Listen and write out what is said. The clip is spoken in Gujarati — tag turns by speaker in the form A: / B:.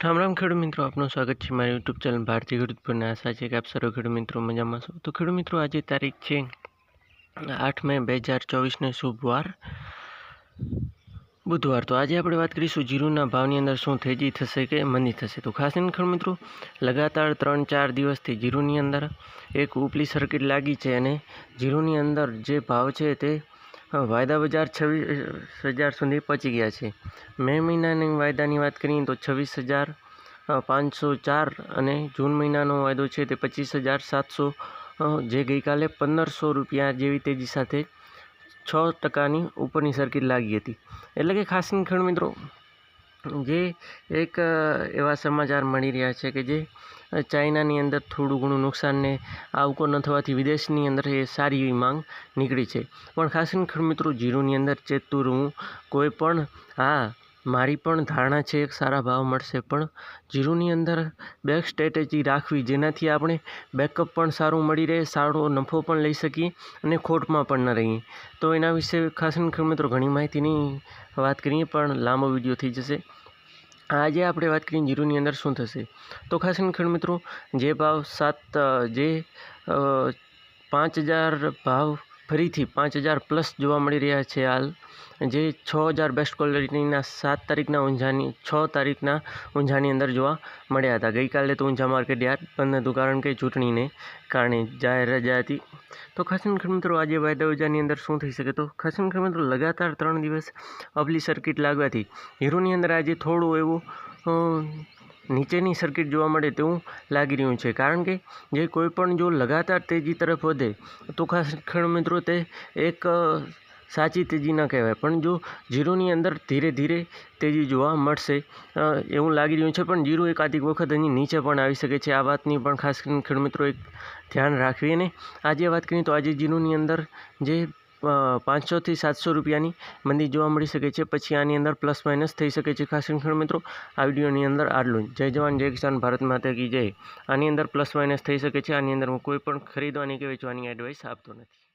A: રામ રામ ખેડૂત મિત્રો, આપનું સ્વાગત છે મારી યુટ્યુબ ચેનલ ભારતીય ખેડૂત પર. આશા છે કે આપ સર્વ ખેડૂત મિત્રો મજામાં છો. તો ખેડૂત મિત્રો, આજે તારીખ છે આઠ મે બે હજાર ચોવીસને શુભ વાર બુધવાર. તો આજે આપણે વાત કરીશું જીરુના ભાવની અંદર શું તેજી થશે કે મંદી થશે. તો ખાસ કરીને ખેડૂત મિત્રો, લગાતાર ત્રણ ચાર દિવસથી જીરુની અંદર એક ઉપલી સર્કિટ લાગી છે અને જીરુની અંદર જે ભાવ છે તે વાયદા બજાર છવ્વીસ હજાર સુધી પહોંચી ગયા છે. મે મહિનાની વાયદાની વાત કરીએ તો છવ્વીસ હજાર પાંચસો ચાર અને જૂન મહિનાનો વાયદો છે તે પચીસ હજાર સાતસો જે ગઈકાલે પંદરસો રૂપિયા જેવી તેજી સાથે છ ટકાની ઉપરની સર્કિટ લાગી હતી. એટલે કે ખાસ ખેડૂત મિત્રો જે એક એવા સમાચાર મળી રહ્યા છે કે જે ચાઇનાની અંદર થોડું ઘણું નુકસાનને આવકો ન થવાથી વિદેશની અંદર એ સારી એવી માંગ નીકળી છે. પણ ખાસ કરીને મિત્રો, જીરુની અંદર ચેતતું હું કોઈ પણ, હા મારી પણ ધારણા છે એક સારા ભાવ મળશે, પણ જીરુની અંદર બેક સ્ટ્રેટેજી રાખવી, જેનાથી આપણે બેકઅપ પણ સારું મળી રહે, સારો નફો પણ લઈ શકીએ અને ખોટમાં પણ ન રહીએ. તો એના વિશે ખાસ મિત્રો ઘણી માહિતીની વાત કરીએ, પણ લાંબો વીડિયો થઈ જશે. આજે આપણે વાત કરીએ જીરુની અંદર શું થશે. તો ખાસ કરીને મિત્રો, જે ભાવ સાત, જે પાંચ હજાર ભાવ ફરીથી પાંચ હજાર પ્લસ જોવા મળી રહ્યા છે હાલ. જે છ હજાર બેસ્ટ ક્વોલિટીના સાત તારીખના ઊંઝાની, છ તારીખના ઊંઝાની અંદર જોવા મળ્યા હતા. ગઈકાલે તો ઊંઝા માર્કેટ યાદ બંધ હતું કારણ કે ચૂંટણીને કારણે જાહેર રજા હતી. તો ખાસ મિત્રો, આજે વાયદા ઉજાની અંદર શું થઈ શકે? તો ખાસ મિત્રો, લગાતાર ત્રણ દિવસ અબલી સર્કિટ લાગવાથી હીરોની અંદર આજે થોડું એવું નીચેની સર્કિટ જોવા મળે તેવું લાગી રહ્યું છે. કારણ કે જે કોઈ પણ જો લગાતાર તેજી તરફ વધે, તો ખાસ ખેડૂત મિત્રો, તે એક સાચી તેજી ન કહેવાય. પણ જો જીરોની અંદર ધીરે ધીરે તેજી જોવા મળશે એવું લાગી રહ્યું છે, પણ જીરો એકાધિક વખત અહીં નીચે પણ આવી શકે છે. આ વાતની પણ ખાસ કરીને ખેડ મિત્રો એક ધ્યાન રાખવી. અને આજે વાત કરીએ તો આજે જીરોની અંદર જે પાંચસોથી સાતસો રૂપિયાની મંદી જોવા મળી શકે છે. પછી આની અંદર પ્લસ માઇનસ થઈ શકે છે. ખાસ કરીને મિત્રો, આ વિડીયોની અંદર આટલું જય જવાન, જય કિસાન, ભારત માતા કી જય. આની અંદર પ્લસ માઇનસ થઈ શકે છે. આની અંદર હું કોઈ પણ ખરીદવાની કે વેચવાની એડવાઇસ આપતો નથી.